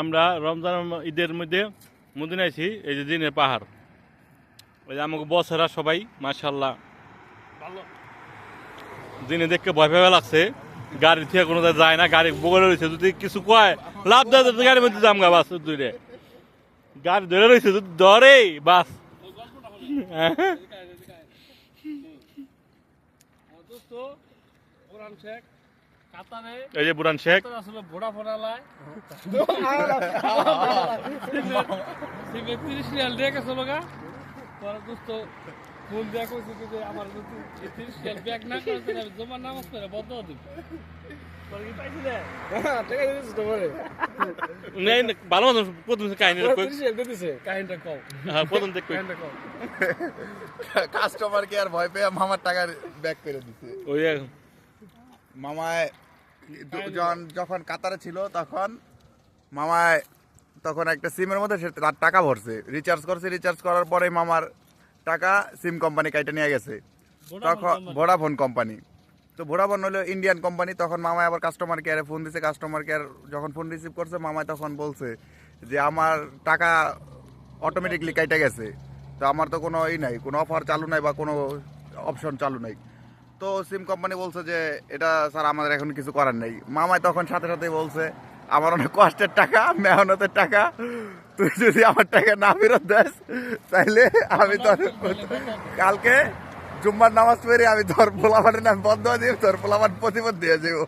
আমরা রমজান ঈদের মধ্যে মদিনা আছি এই যে দিনের পাহাড়। ওই যে আমাকে বসেরা সবাই মাশাল্লাহ দিনে দেখতে ভয় ভয় লাগছে গাড়ি থেকে কোনো যায় না গাড়ি বগলে রয়েছে যদি কিছু কয় লাভ দেয় গাড়ির মধ্যে যাম গা বাস দূরে। গাড়ি ধরে রয়েছে যদি ধরে বাস। কাতারে এই যে বুরান শেখ। আসলে ভোড়া ফোড়া লাই তিরিশ রিয়াল দিয়ে গেছে লোকা পরে দোস্ত ফোন দেয়া কইছে কি যে আমার যদি তিরিশ রিয়াল ব্যাগ না করে তাহলে জমা নামাজ পড়ে বন্ধ দিব। ভালো প্রথম কাহিনটা কও। হ্যাঁ প্রথম থেকে কই। কাহিনটা কাস্টমার কেয়ার ভয় পেয়ে মামার টাকা ব্যাক করে দিছে। ওই মামায় দ- যখন যখন কাতারে ছিল তখন মামায় তখন একটা সিমের মধ্যে সে তার টাকা ভরছে। রিচার্জ করছে রিচার্জ করার পরে মামার টাকা সিম কোম্পানি কাইটা নিয়ে গেছে। তখন ভোডাফোন কোম্পানি তো ভোডাফোন হলো ইন্ডিয়ান কোম্পানি তখন মামায় আবার কাস্টমার কেয়ারে ফোন দিছে। কাস্টমার কেয়ার যখন ফোন রিসিভ করছে মামায় তখন বলছে যে আমার টাকা অটোমেটিকলি কাইটা গেছে। তো আমার তো কোনো ই নাই কোনো অফার চালু নাই বা কোনো অপশন চালু নাই। তো সিম কোম্পানি বলছে যে, এটা স্যার আমাদের এখন কিছু করার নেই। মামায় তখন সাথে সাথে বলছে, আমার অনেক কষ্টের টাকা, মেহনতের টাকা। তুই যদি আমার টাকা না ফেরত দেস, তাইলে আমি তোর কালকে জুম্মার নামাজ পড়ে আমি তোর পোলাপানের নাম বন্ধ দিয়ে তোর পোলাপান প্রতিপদ দিয়ে যাব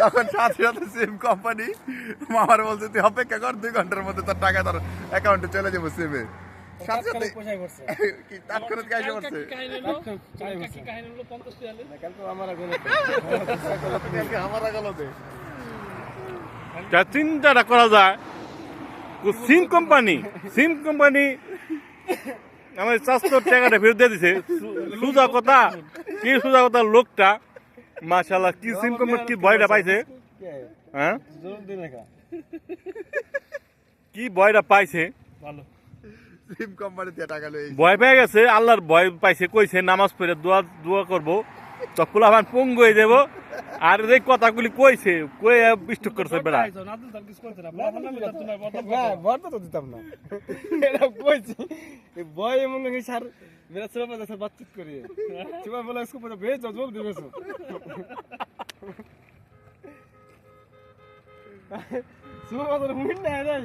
তখন সাথে সাথে সিম কোম্পানি মামার বলছে, তুই অপেক্ষা কর, দুই ঘণ্টার মধ্যে তোর টাকা তোর অ্যাকাউন্টে চলে যাব সিমে। সাথে সাথে কি তাৎক্ষণিক কাজে করছে আমার যা চিন্তাটা করা যায় সিম কোম্পানি সিম কোম্পানি আমার চারশো টাকাটা ফেরত দিয়ে দিছে। সুজা কথা কি সুজা কথা লোকটা? মাশাল্লাহ কি সিম কোম্পানি কি ভয়টা পাইছে? হ্যাঁ? কি ভয়টা পাইছে? ভালো। সিম কোম্পানি দিয়ে টাকা লই ভয় পেয়ে গেছে আল্লাহর ভয় পাইছে কইছে নামাজ পড়ে দোয়া দোয়া করব। তো কুলাভান পুং হয়ে দেব আর এই কথাগুলি কইছে কয়ে স্টক করছে বেড়া। হ্যাঁ, বর্তা তো দিতাম না। এটা ভয় এমন নাকি স্যার মেরা ছেলে পাশে স্যার বাতচিত করি। চিবা বলে স্কুল পাশে বেশ জবাব দিবেছো সুবা বাজার মুন্ডা নাই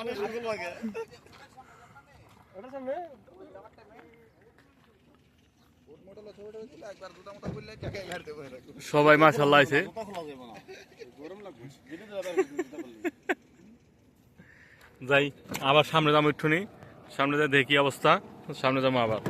অনেক অনেক লাগে। ওটা সামনে? সবাই মাশাল্লাহ আছে। যাই আবার সামনে যাব একটুনি সামনে যাই দেখি অবস্থা সামনে যাব আবার।